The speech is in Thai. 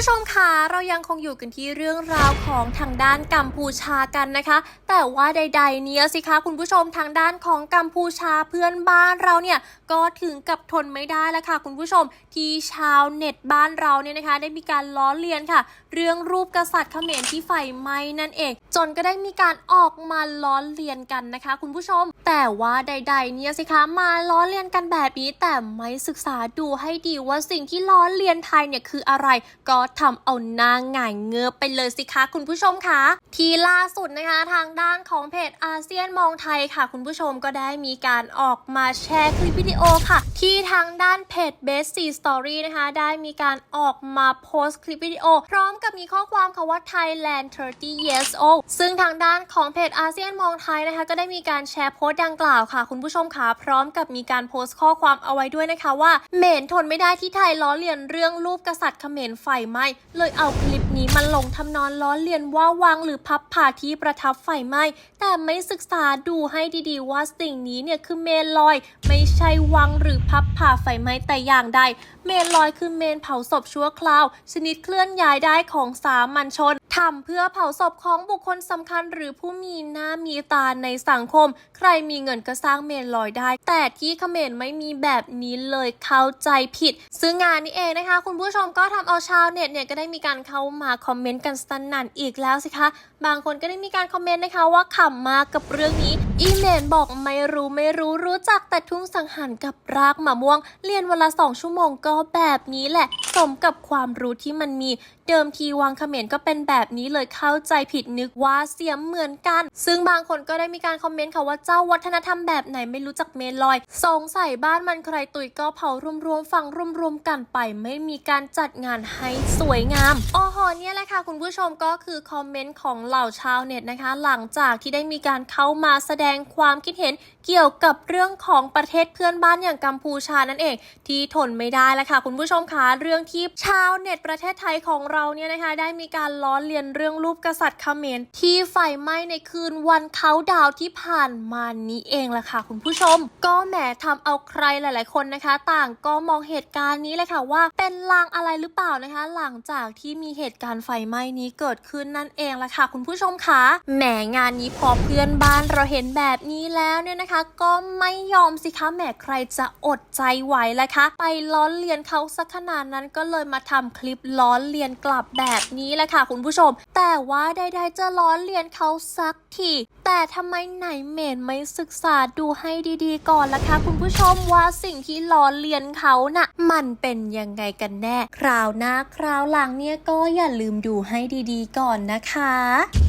ผู้ชมคะเรายังคงอยู่กันที่เรื่องราวของทางด้านกัมพูชากันนะคะ แต่ว่าใด ๆ เนี้ยสิคะคุณผู้ชมทางด้านของกัมพูชาเพื่อนบ้านเราเนี่ยก็ถึงกับทนไม่ได้แล้วค่ะ คุณผู้ชมที่ชาวเน็ตบ้านเราเนี่ยนะคะ ได้มีการล้อเลียนค่ะ เรื่องรูปกษัตริย์เขมรที่ไฟไหม้นั่นเอง จนก็ได้มีการออกมาล้อเลียนกันนะคะ คุณผู้ชม แต่ว่าใด ๆ เนี่ยสิคะมาล้อเลียนกันแบบนี้แต่ไม่ศึกษาดูให้ดีว่าสิ่งที่ล้อเลียนไทยเนี่ยคืออะไรก็ทำเอาหน้าหงายเงือบไปเลยสิคะคุณผู้ชมคะทีล่าสุดนะคะทางด้านของเพจอาเซียนมองไทยค่ะ คุณผู้ชมก็ได้มีการออกมาแชร์คลิปวิดีโอค่ะ ที่ทางด้านเพจ Best C Story นะคะ ได้มีการออกมาโพสต์คลิปวิดีโอ พร้อมกับมีข้อความคำว่า Thailand 30 years old ซึ่งทางด้านของเพจอาเซียนมองไทยนะคะ ก็ได้มีการแชร์โพสต์ดังกล่าวค่ะ คุณผู้ชมค่ะพร้อมกับมีการโพสต์ข้อความเอาไว้ด้วยนะคะว่าเหม็นทนไม่ได้ที่ไทยล้อเลียนเรื่องรูปกษัตริย์เขมรไฟไหมเลยเอาคลิปนี้มาลงทำนอนล้อเลียนว่าวังหรือพับผ่าที่ประทับไฟไหม้แต่ไม่ศึกษาดูให้ดีๆว่าสิ่งนี้เนี่ยคือเมนลอย ไม่ใช่วังหรือพับผ่าไฟไหม้แต่อย่างใด เมนลอยคือเมนเผาศพชั่วคราว ชนิดเคลื่อนย้ายได้ของสามัญชน ทำเพื่อเผาศพของบุคคลสำคัญหรือผู้มีหน้ามีตาในสังคม ใครมีเงินก็สร้างเมนลอยได้ แต่ที่เขมรไม่มีแบบนี้เลยเข้าใจผิด ซึ่งงานนี้เองนะคะ คุณผู้ชมก็ทำเอาชาวเน็ตเนี่ยก็ได้มีการเข้ามาคอมเมนต์กันสนั่นอีกแล้วสิคะ บางคนก็ได้มีการคอมเมนต์นะคะว่าขำมากกับเรื่องนี้ อีเมนบอกไม่รู้ไม่รู้รู้จักแต่ทุ่งสังหารกับรากมะม่วง เรียนวันละสองชั่วโมงก็แบบนี้แหละ สมกับความรู้ที่มันมี เดิมทีวังเขมรก็เป็นแบบนี้เลยเข้าใจผิดนึกว่าเสียมเหมือนกัน ซึ่งบางคนก็ได้มีการคอมเมนต์ค่ะว่าเจ้าวัฒนธรรมแบบไหนไม่รู้จักเมนลอยสงสัยบ้านมันใครตุยก็เผารวมๆฟังรวมๆกันไป ไม่มีการจัดงานให้สวยงามโอ้โหเนี่ยแหละค่ะคุณผู้ชมก็คือคอมเมนต์ของเหล่าชาวเน็ตนะคะ หลังจากที่ได้มีการเข้ามาแสดงความคิดเห็นเกี่ยวกับเรื่องของประเทศเพื่อนบ้านอย่างกัมพูชานั่นเอง ที่ทนไม่ได้แล้วค่ะ คุณผู้ชมคะเรื่องที่ชาวเน็ตประเทศไทยของเราเนี่ยนะคะ ได้มีการล้อเลียนเรื่องรูปกษัตริย์เขมรที่ไฟไหม้ในคืนวันเขาดาวที่ผ่านมานี้เองแหละค่ะคุณผู้ชม ก็แหมทำเอาใครหลาย ๆ คนนะคะ ต่างก็มองเหตุการณ์นี้เลยค่ะว่า เป็นลางอะไรหรือเปล่านะคะ หลังจากที่มีเหตุการณ์ไฟไหม้นี้เกิดขึ้นนั่นเองแหละค่ะคุณผู้ชมคะแหมงานนี้พอเพื่อนบ้านเราเห็นแบบนี้แล้วเนี่ยนะคะ ก็ไม่ยอมสิคะแหมใครจะอดใจไหวล่ะคะ ไปล้อเลียนเขาสักขนาดนั้นก็เลยมาทำคลิปล้อเลียนกลับแบบนี้แหละค่ะคุณผู้ชมแต่ว่าใดๆจะล้อเลียนเขาสักทีแต่ทำไมไหนเมนไม่ศึกษาดูให้ดีๆ ก่อนล่ะคะคุณผู้ชมว่าสิ่งที่ล้อเลียนเขาน่ะ มันเป็นยังไงกันแน่ คราวหน้าคราวหลังเนี่ยก็อย่าลืมดูให้ดีๆ ก่อนนะคะ